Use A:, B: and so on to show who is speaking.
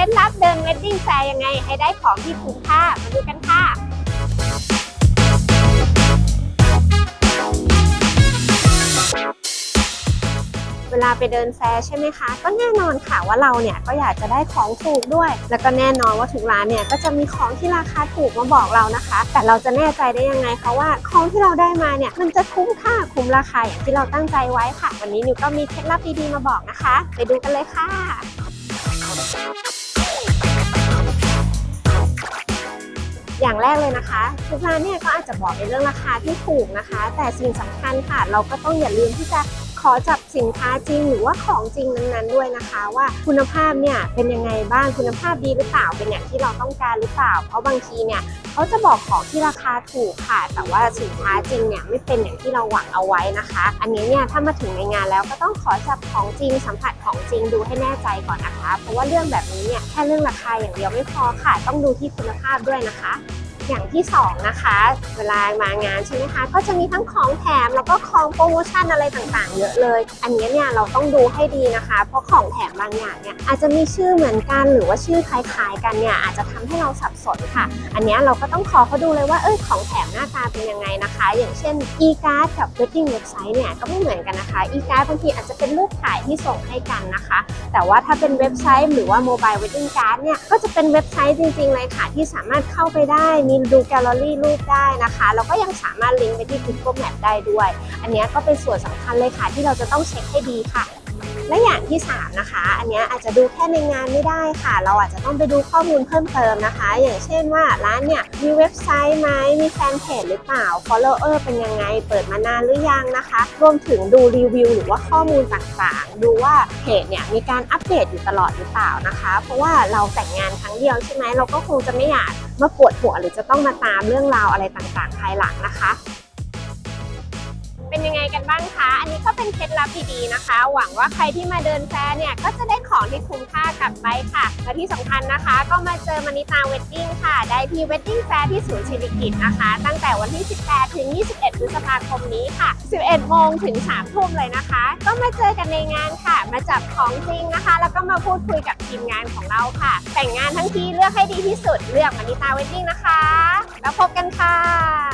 A: ล็ดลับเดินเวดดิ้งแฟร์ยังไงให้ได้ของที่คุ้มค่ามาดูกันค่ะเวลาไปเดินแฟร์ใช่ไหมคะ ก็แน่นอนค่ะว่าเราเนี่ยก็อยากจะได้ของถูกด้วย แล้วก็แน่นอนว่าทุกร้านเนี่ยก็จะมีของที่ราคาถูกมาบอกเรานะคะ แต่เราจะแน่ใจได้ยังไงคะว่าของที่เราได้มาเนี่ยมันจะคุ้มค่าคุ้มราคาอย่างที่เราตั้งใจไว้ค่ะ วันนี้นิวก็มีเคล็ดลับดีๆมาบอกนะคะ ไปดูกันเลยค่ะ อย่างแรกเลยนะคะทุกร้านเนี่ยก็อาจจะบอกในเรื่องราคาที่ถูกนะคะ แต่สิ่งสำคัญค่ะ เราก็ต้องอย่าลืมที่จะ ขอจับสินค้าจริงหรือว่าของจริงนั้นๆด้วยนะคะ ว่าคุณภาพเนี่ยเป็นยังไงบ้างคุณภาพดีหรือเปล่าเป็นอย่างที่เราต้องการหรือเปล่า เพราะบางทีเนี่ยเขาจะบอกของที่ราคาถูกค่ะ แต่ว่าสินค้าจริงเนี่ยไม่เป็นอย่างที่เราหวังเอาไว้นะคะ อันนี้เนี่ยถ้ามาถึงในงานแล้วก็ต้องขอจับของจริงสัมผัสของจริงดูให้แน่ใจก่อนนะคะ เพราะว่าเรื่องแบบนี้เนี่ยแค่เรื่องราคาอย่างเดียวไม่พอค่ะ ต้องดูที่คุณภาพด้วยนะคะ อย่างที่สองนะคะ เวลามางานใช่ไหมคะ ก็จะมีทั้งของแถมแล้วก็ของโปรโมชั่นอะไรต่างๆ เยอะเลย อันนี้เนี่ยเราต้องดูให้ดีนะคะ เพราะของแถมบางอย่างเนี่ยอาจจะมีชื่อเหมือนกันหรือว่าชื่อคล้ายๆ กันเนี่ยอาจจะทำให้เราสับสนค่ะ อันนี้เราก็ต้องขอเขาดูเลยว่าเอ้ยของแถมหน้าตาเป็นยังไงนะคะ อย่างเช่น e-card กับ wedding website เนี่ยก็ไม่เหมือนกันนะคะ e-card บางทีอาจจะเป็นรูปถ่ายที่ส่งให้กันนะคะ แต่ว่าถ้าเป็นเว็บไซต์หรือว่า mobile wedding card เนี่ยก็จะเป็นเว็บไซต์จริงๆเลยค่ะที่สามารถเข้าไปได้มีดูแกลเลอรี่รูปได้นะคะแล้วก็ยังสามารถลิงก์ไปที่ Google Map ได้ด้วย อันนี้ก็เป็นส่วนสำคัญเลยค่ะ ที่เราจะต้องเช็คให้ดีค่ะ และอย่างที่ 3 นะคะ อันนี้อาจจะดูแค่ในงานไม่ได้ค่ะ เราอาจจะต้องไปดูข้อมูลเพิ่มเติมนะคะ อย่างเช่นว่าร้านเนี่ยมีเว็บไซต์ไหมมีแฟนเพจหรือเปล่า follower เป็นยังไง เปิดมานานหรือยังนะคะ รวมถึงดูรีวิวหรือว่าข้อมูลต่างๆ ดูว่าเพจเนี่ยมีการอัปเดตอยู่ตลอดหรือเปล่านะคะ เพราะว่าเราแต่งงานครั้งเดียวใช่ไหมเราก็คงจะไม่อยาก มาปวดหัวหรือจะต้องมาตามเรื่องราวอะไรต่างๆ ภายหลังนะคะ เป็นยังไงกันบ้างคะ อันนี้ก็เป็นเคล็ดลับดีๆนะคะ หวังว่าใครที่มาเดินแฟร์เนี่ยก็จะได้ของที่คุ้ม กลับไปค่ะ และที่สำคัญนะคะ ก็มาเจอมานิตาเวดดิ้งค่ะ ได้ที่เวดดิ้งแฟร์ที่ศูนย์ศิริกิตนะคะ ตั้งแต่วันที่ 18 ถึง 21 พฤษภาคมนี้ค่ะ 11 โมงถึง 3 ทุ่มเลยนะคะ ก็มาเจอกันในงานค่ะ มาจับของจริงนะคะ แล้วก็มาพูดคุยกับทีมงานของเราค่ะ แต่งงานทั้งทีเลือกให้ดีที่สุด เลือกมานิตาเวดดิ้งนะคะ แล้วพบกันค่ะ